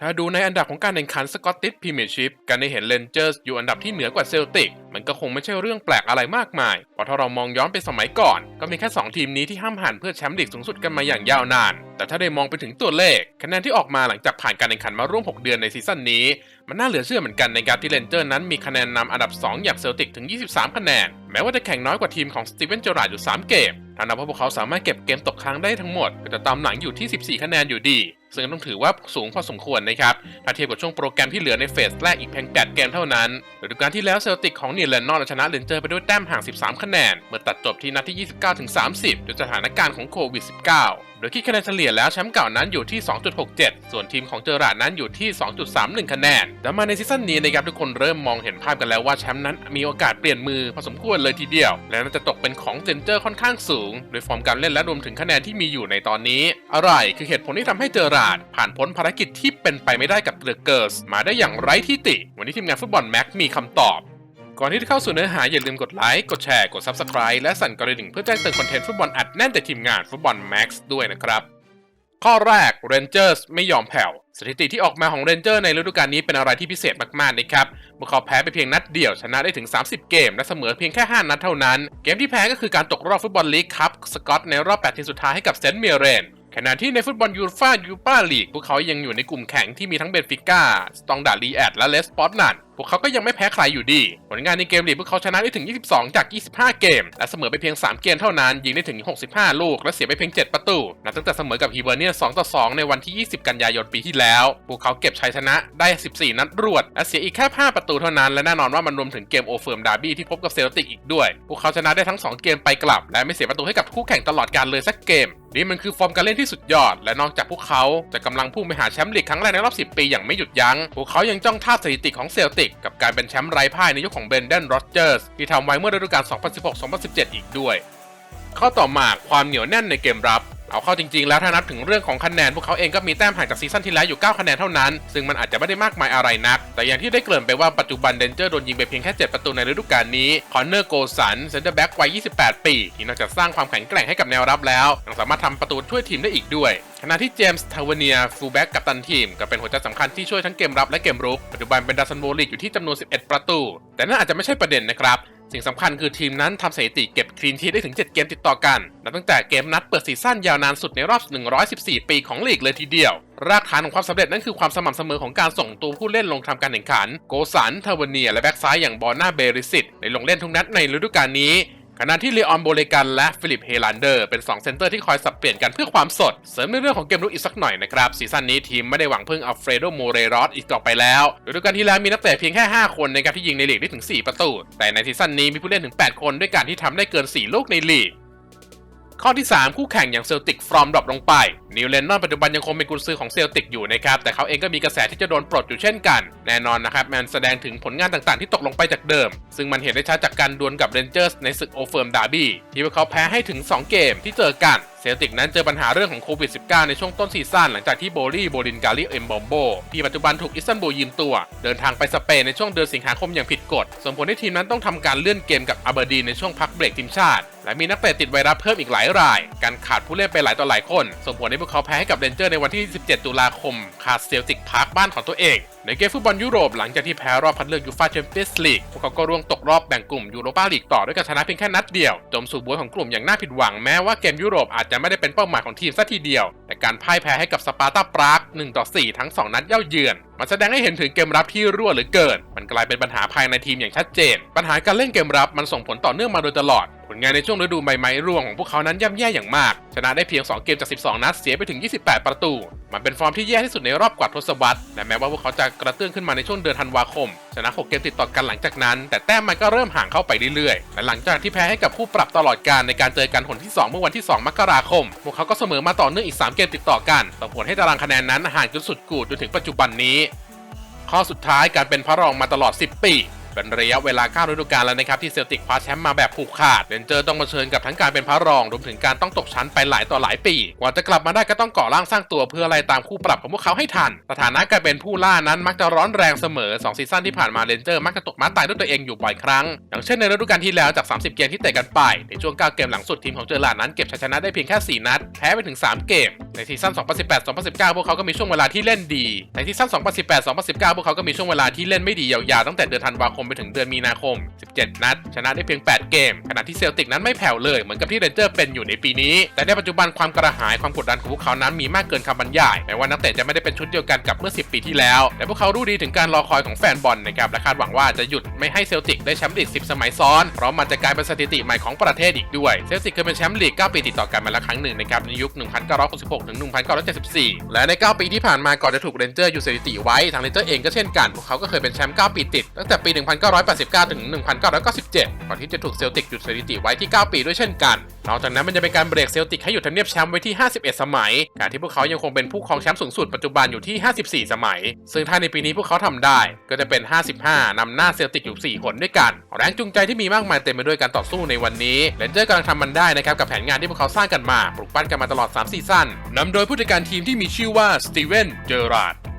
ถ้าดูในอันดับของการแข่งขันสกอตติชพรีเมียร์ชิพการได้เห็นเลนเจอร์สอยู่อันดับที่เหนือกว่าเซลติก มันก็คงไม่ใช่เรื่องแปลกอะไรมากมาย เพราะถ้าเรามองย้อนไปสมัยก่อน ก็มีแค่ 2 ทีมนี้ที่ห้ามหันเพื่อแชมป์ลีกสูงสุดกันมาอย่างยาวนาน แต่ถ้าได้มองไปถึงตัวเลข คะแนนที่ออกมาหลังจากผ่านการแข่งขันมาร่วม 6 เดือนในซีซั่นนี้ มันน่าเหลือเชื่อเหมือนกันในการที่เลนเจอร์นั้นมีคะแนนนำอันดับ 2 อย่างเซลติกถึง 23 คะแนน แม้ว่าจะแข่งน้อยกว่าทีมของสตีเวนเจอราร์ดอยู่ 3 เกมถ้านับว่าพวกเขาสามารถเก็บเกมตกค้างได้ทั้งหมดก็จะตามหลังอยู่ที่ 14 คะแนนอยู่ดี ซึ่งต้องถือว่าสูงพอสมควรนะครับ ถ้าเทียบกับช่วงโปรแกรมที่เหลือในเฟสแรกอีกเพียง 8 เกมเท่านั้นโดูการที่แล้วเซลติกของเนียร์แลนนอนชนะเลนเจอร์ไปด้วยแต้มห่าง 13 คะแนน เมื่อตัดจบที่นัดที่ 29ถึง30ด้วยสถานการณ์ของโควิด -19 โดยคิดคะแนนเฉลี่ยแล้วแชมป์เก่านั้นอยู่ที่ 2.67 ส่วนทีมของเจอราร์ดนั้นอยู่ที่ 2.31 คะแนน แต่มาในซีซั่นนี้นะครับทุกคนเริ่มมองเห็นภาพกันแล้วว่าแชมป์นั้นมีโอกาสเปลี่ยนมือพอสมควรเลยทีเดียว และน่าจะตกเป็นของเจนเจอร์ค่อนข้างสูง โดยฟอร์มการเล่นและรวมถึงคะแนนที่มีอยู่ในตอนนี้ อะไรคือเหตุผลที่ทำให้เจอราร์ดผ่านพ้นภารกิจที่เป็นไปไม่ได้กับเดอะเกิร์สมาได้อย่างไร้ที่ติ วันนี้ทีมงานฟุตบอลแม็กมีคำตอบ ก่อนที่จะเข้าสู่เนื้อหาอย่าลืมกดไลค์กดแชร์กด Subscribe และสั่นกระดิ่งเพื่อแจ้งเตือนคอนเทนต์ฟุตบอลอัดแน่นจากทีมงานฟุตบอลแม็กซ์ด้วยนะครับ ข้อแรก Rangers ไม่ยอมแผ่ว สถิติที่ออกมาของ Ranger ในฤดูกาลนี้เป็นอะไรที่พิเศษมากๆนะครับเมื่อเขาแพ้ไปเพียงนัดเดียวชนะได้ถึง 30 เกม และเสมอเพียงแค่ 5 นัดเท่านั้น เกมที่แพ้ก็คือการตกรอบฟุตบอลลีกคัพสกอตในรอบ8ทีมสุดท้ายให้กับเซนต์เมเรนขณะที่ในฟุตบอลยูฟ่ายูปาลีกพวกเขายังอยู่ในกลุ่มแข่งที่มีทั้งเบนฟิก้าสตองดาลีแอดและเลสปอตนัน พวกเขาก็ยังไม่แพ้ใครอยู่ดี ผลงานในเกมลีกพวกเขาชนะได้ถึง 22 จาก 25 เกม และเสมอไปเพียง 3 เกมเท่านั้น ยิงได้ถึง 65 ลูก และเสียไปเพียง 7 ประตู นับตั้งแต่เสมอกับฮีเบอร์เนีย2ต่อ 2 ในวันที่ 20 กันยายนปีที่แล้ว พวกเขาเก็บชัยชนะได้ 14 นัดรวด และเสียอีกแค่ 5 ประตูเท่านั้น และแน่นอนว่ามันรวมถึงเกมโอเฟิร์มดาร์บี้ที่พบกับเซลติกอีกด้วย พวกเขาชนะได้ทั้ง 2 เกมไปกลับ และไม่เสียประตูให้กับคู่แข่งตลอดการเลยสักเกมนี่มันคือฟอร์มการเล่นที่สุดยอด และนอกจากพวกเขาจะกำลังพุ่งไปหาแชมป์ลีกครั้งแรกในรอบ 10 ปีอย่างไม่หยุดยัง้ง พวกเขายังจ้องท่าสถิติของเซลติกกับการเป็นแชมป์ไร้พ่ายในยุคของเบนเดนโรเจอร์สที่ทำไว้เมื่อฤดูกาล 2016-2017 อีกด้วย ข้อต่อมาความเหนียวแน่นในเกมรับ เอาเข้าจริงๆแล้วถ้านับถึงเรื่องของคะแนนพวกเขาเองก็มีแต้มห่างจากซีซั่นที่แล้วอยู่ 9 คะแนนเท่านั้น ซึ่งมันอาจจะไม่ได้มากมายอะไรนัก แต่อย่างที่ได้เกริ่นไปว่าปัจจุบันเดนเจอร์โดนยิงไปเพียงแค่ 7 ประตูในฤดูกาลนี้ คอนเนอร์โกสันเซนเตอร์แบ็กวัย 28 ปี ที่นอกจากสร้างความแข็งแกร่งให้กับแนวรับแล้วยังสามารถทำประตูช่วยทีมได้อีกด้วยขณะที่เจมส์ทาวเนียฟูลแบ็กกัปตันทีม ก็เป็นหัวใจสำคัญที่ช่วยทั้งเกมรับและเกมรุกปัจจุบันเป็นดาซันโบลิกอยู่ที่จำนวน 11 ประตู แต่นั่นอาจจะไม่ใช่ประเด็นนะครับ สิ่งสำคัญคือทีมนั้นทำสถิติเก็บคลีนชีทได้ถึง 7 เกมติดต่อกัน นับตั้งแต่เกมนัดเปิดซีซั่นยาวนานสุดในรอบ 114 ปีของลีกเลยทีเดียว รากฐานของความสำเร็จนั่นคือความสม่ำเสมอของการส่งตัวผู้เล่นลงทำการแข่งขัน โกสัน เทวเนีย และแบ็กซ้ายอย่างบอร์นาเบริสิตในลงเล่นทุกนัดในฤดูกาลนี้ ขณะที่เลออนโบเลกันและฟิลิปเฮลันเดอร์เป็น 2 เซนเตอร์ที่คอยสับเปลี่ยนกันเพื่อความสด เสริมในเรื่องของเกมรุกอีกสักหน่อยนะครับซีซั่นนี้ทีมไม่ได้หวังพึ่งอัลเฟรโดโมเรรอสอีกต่อไปแล้วฤดูกาลที่แล้วมีนักเตะเพียงแค่ 5 คนในการที่ยิงในลีกได้ถึง 4 ประตู แต่ในซีซั่นนี้มีผู้เล่นถึง 8 คนด้วยการที่ทำได้เกิน 4 ลูกในลีก ข้อที่ 3 คู่แข่งอย่างเซลติกฟรอมดรอปลงไป นิวเลนนอนปัจจุบันยังคงเป็นกุญซือของเซลติกอยู่นะครับ แต่เขาเองก็มีกระแสที่จะโดนปลดอยู่เช่นกัน แน่นอนนะครับ มันแสดงถึงผลงานต่างๆที่ตกลงไปจากเดิม ซึ่งมันเห็นได้ชัดจากการดวลกับเรนเจอร์สในศึกโอเฟิร์มดาร์บี้ที่พวกเขาแพ้ให้ถึง 2 เกมที่เจอกัน ซลติกนั้นเจอปัญหาเรื่องของโควิด -19 ในช่วงต้นซีซั่นหลังจากที่โบลี่โบลินกาลิเอ็มบอมโบที่ปัจจุบันถูกอิสตันบูลยืมตัว เดินทางไปสเปนในช่วงเดือนสิงหาคมอย่างผิดกฎ ส่งผลให้ทีมนั้นต้องทำการเลื่อนเกมกับอาเบอร์ดีนในช่วงพักเบรกทีมชาติ และมีนักเตะติดไวรัสเพิ่มอีกหลายราย การขาดผู้เล่นไปหลายต่อหลายคน ส่งผลให้พวกเขาแพ้ให้กับเรนเจอร์ในวันที่ 17 ตุลาคมคาเซลติกพาร์คบ้านของตัวเอง ในเกมฟุตบอลยุโรปหลังจากที่แพ้รอบคัดเลือกยูฟ่าแชมเปี้ยนส์ลีกพวกเขาก็ร่วงตกรอบแบ่งกลุ่มยูโรปาลีกต่อด้วยการชนะเพียงแค่นัดเดียว จมสู่บวยของกลุ่มอย่างน่าผิดหวังแม้ว่าเกมยุโรปอาจจะไม่ได้เป็นเป้าหมายของทีมซะทีเดียว แต่การพ่ายแพ้ให้กับสปาร์ตาปราก1ต่อ4ทั้ง 2 นัดเย่าเยือน มันแสดงให้เห็นถึงเกมรับที่รั่วหรือเกิน มันกลายเป็นปัญหาภายในทีมอย่างชัดเจน ปัญหาการเล่นเกมรับมันส่งผลต่อเนื่องมาโดยตลอด ผลงานในช่วงฤดูใบไม้ร่วงของพวกเขานั้นย่ำแย่อย่างมาก ชนะได้เพียง 2 เกมจาก 12 นัด เสียไปถึง 28 ประตู มันเป็นฟอร์มที่แย่ที่สุดในรอบกว่าทศวรรษ และแม้ว่าพวกเขาจะกระเตื้องขึ้นมาในช่วงเดือนธันวาคม ชนะ 6 เกมติดต่อกันหลังจากนั้น แต่แต้มมันก็เริ่มห่างเข้าไปเรื่อยๆ และหลังจากที่แพ้ให้กับคู่ปรับตลอดการในการเจอกันหนที่ 2 เมื่อวันที่ 2 มกราคม พวกเขาก็เสมอมาต่อเนื่องอีก 3 เกมติดต่อกันส่งผลให้ตารางคะแนนนั้นห่างจนสุดกูดจนถึงปัจจุบันนี้ ข้อสุดท้ายการเป็นพระรองมาตลอด 10 ปี เป็นระยะเวลา9ฤดูกาลแล้วนะครับที่เซลติกคว้าแชมป์มาแบบผูกขาดเรนเจอร์ต้องมาเชิญกับทั้งการเป็นพระรองรวมถึงการต้องตกชั้นไปหลายต่อหลายปี กว่าจะกลับมาได้ก็ต้องก่อร่างสร้างตัวเพื่อไล่ตามคู่ปรับของพวกเขาให้ทัน สถานะการเป็นผู้ล่านั้นมักจะร้อนแรงเสมอ 2 ซีซั่นที่ผ่านมาเรนเจอร์มักจะตกม้าตายด้วยตัวเองอยู่บ่อยครั้ง อย่างเช่นในฤดูกาลที่แล้วจาก 30 เกมที่เตะกันไป ในช่วง 9 เกมหลังสุดทีมของเจอร์ลานั้นเก็บชัยชนะได้เพียงแค่ 4 นัด แพ้ไปถึง 3 เกม ในซีซั่น 2018-2019 พวกเขาก็มีช่วงเวลาที่เล่นดี ในซีซั่น 2018-2019 พวกเขาก็มีช่วงเวลาที่เล่นไม่ดียาวๆตั้งแต่เดือนธันวาคมไปถึงเดือนมีนาคม 17 นัด ชนะได้เพียง 8 เกม ขณะที่เซลติกนั้นไม่แผ่วเลย เหมือนกับที่เรนเจอร์เป็นอยู่ในปีนี้ แต่ในปัจจุบันความกระหายความกดดันของพวกเขานั้นมีมากเกินคำบรรยายแม้ว่านักเตะจะไม่ได้เป็นชุดเดียวกันกับเมื่อ 10 ปีที่แล้ว แต่พวกเขารู้ดีถึงการรอคอยของแฟนบอลนะครับและคาดหวังว่าจะหยุดไม่ให้เซลติกได้แชมป์ลีก 10 สมัยซ้อนเพราะมันจะกลายเป็นสถิติใหม่ของประเทศอีกด้วยเซลติกเคยเป็นแชมป์ลีก 9 ปีติดต่อกันมาแล้วครั้งหนึ่งนะครับในยุค 1966 ถึง 1974 และใน 9 ปีที่ผ่านมาก่อนจะถูกเรนเจอร์อยู่สถิติไว้ทางเรนเจอร์เองก็เช่นกันพวกเขาก็เคยเป็นแชมป์ 9 ปีติดตั้งแต่ปี1989 ถึง 1997 ก่อนที่จะถูกเซลติกหยุดสถิติไว้ที่ 9 ปีด้วยเช่นกัน นอกจากนั้นมันจะเป็นการเบรกเซลติกให้หยุดทำเนียบแชมป์ไว้ที่ 51 สมัย การที่พวกเขายังคงเป็นผู้ครองแชมป์สูงสุดปัจจุบันอยู่ที่ 54 สมัย ซึ่งถ้าในปีนี้พวกเขาทำได้ ก็จะเป็น 55นำหน้าเซลติกอยู่ 4 คนด้วยกัน แรงจูงใจที่มีมากมายเต็มไปด้วยการต่อสู้ในวันนี้เรนเจอร์กำลังทำมันได้นะครับกับแผนงานที่พวกเขาสร้างกันมาปลุกปั้นกันมาตลอด 3 ซีซั่นนำโดยผู้จัดการทีมที่มีชื่อว่าสตีเวนเจอราร์ด